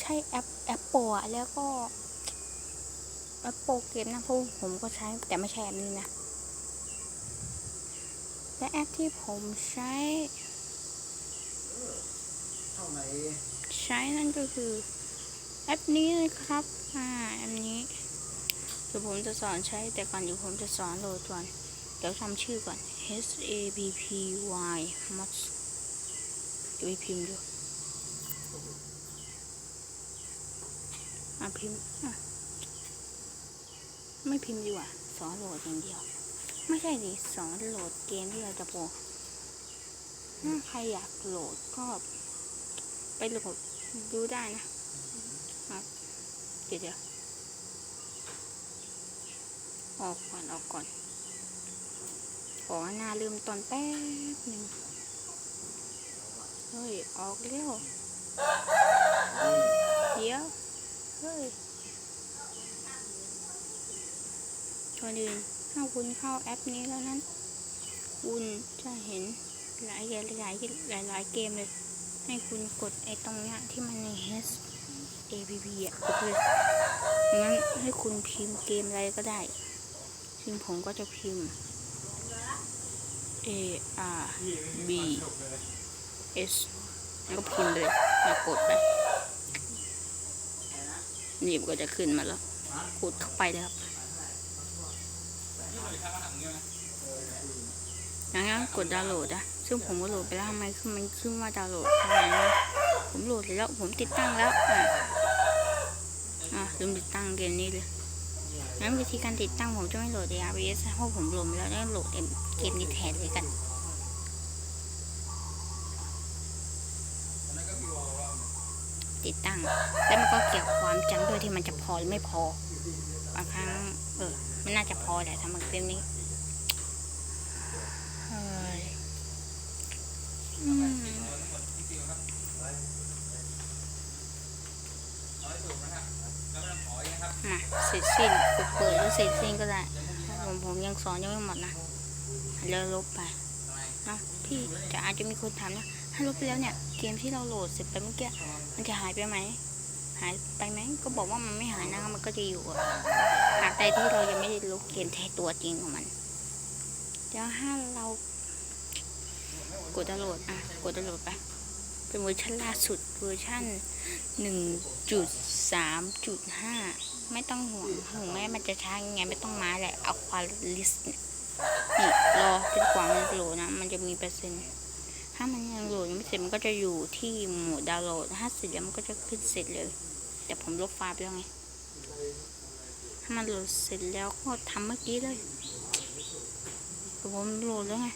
ใช้แอปแอปโปอะแล้วก็แอปโปเกมนะเพราะผมก็ใช้แต่ไม่ใช่แอปนี้นะ และแอปที่ผมใช้ใช้นั่นก็คือแอปนี้เลยครับ อ่าแอปนี้เดี๋ยวผมจะสอนใช้แต่ก่อนเดี๋ยวผมจะสอนโหลดก่อนเดี๋ยวทำชื่อก่อน H A B P Y mods เดี๋ยวไปพิมพ์ดู อะพิมพ์อะไม่พิมพ์ดีกว่าสอนโหลดอย่างเดียว ไม่ใช่ดิสอนโหลดเกมที่เราจะโปรถ้าใครอยากโหลดก็ไปโหลดดูได้นะครับเดี๋ยวเดี๋ยวออกก่อนออกก่อน ขอหน้าลืมตอนแป๊บหนึ่งเฮ้ย ออกเร็วเดี๋ยว เฮ้ยชวนอื่นถ้าคุณเข้าแอปนี้แล้วนั้น คุณจะเห็นหลายหลายหลายหลายหลายเกมเลย ให้คุณกดไอ้ตรงเนี้ยที่มันใน H A P P อะกดเลยงั้นให้คุณพิมพ์เกมอะไรก็ได้ ซึ่งผมก็จะพิมพ์ A R B S แล้วก็พิมพ์เลยแล้วกดไป นี่มันก็จะขึ้นมาแล้วกดเข้าไปเลยครับย่างนั้นกดดาวน์โหลดอะซึ่งผมก็โหลดไปแล้วทำไมขึ้นมันขึ้นว่าดาวน์โหลดทำไมนะผมโหลดแล้วผมติดตั้งแล้วอะอะลืมติดตั้งเกมนี้เลยงั้นวิธีการติดตั้งผมจะไม่โหลด ARBS เพราะผมโหลดไปแล้วแล้วโหลดเกมนี้แทนเลยกัน ติดตั้ง แล้วมันก็เกี่ยวกับความจำด้วยที่มันจะพอหรือไม่พอ บางครั้ง เออ มันน่าจะพอแหละสำหรับเกมนี้เฮ้ยอืมาเสร็จสิ้นกดเปิดแล้วเสร็จสิ้นก็ได้ ผมผมยังสอนยังไม่หมดนะแล้วลบไปนะพี่จะอาจจะมีคนถามนะ ถ้าลบไปแล้วเนี่ย เกมที่เราโหลดเสร็จไปเมื่อกี้ มันจะหายไปไหม หายไปไหม ก็บอกว่ามันไม่หายนะ มันก็จะอยู่อะหากใดที่เรายังไม่ได้ลบเกมแท้ตัวจริงของมัน เดี๋ยวถ้าเรา กดดาวน์โหลด อะ กดดาวน์โหลดไป เป็นเวอร์ชันล่าสุด เวอร์ชันหนึ่งจุดสามจุดห้าไม่ต้องห่วงถึงแม้มันจะช้ายังไงไม่ต้องมาแหละ เอาควาลิสเนี่ยนี่รอจนกว่ามันโหลดนะ มันจะมีเปอร์เซ็นต์ ถ้ามันยังโหลดยังไม่เสร็จมันก็จะอยู่ที่โหมดดาวน์โหลด ถ้าเสร็จแล้วมันก็จะขึ้นเสร็จเลย แต่ผมลบไฟล์ไปแล้วไง ถ้ามันโหลดเสร็จแล้วก็ทำเมื่อกี้เลยแต่ผมโหลดแล้วไง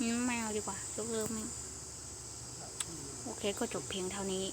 นี่ไม่เอาดีกว่า ยกเลิกไหมงโอเคก็จบเพียงเท่านี้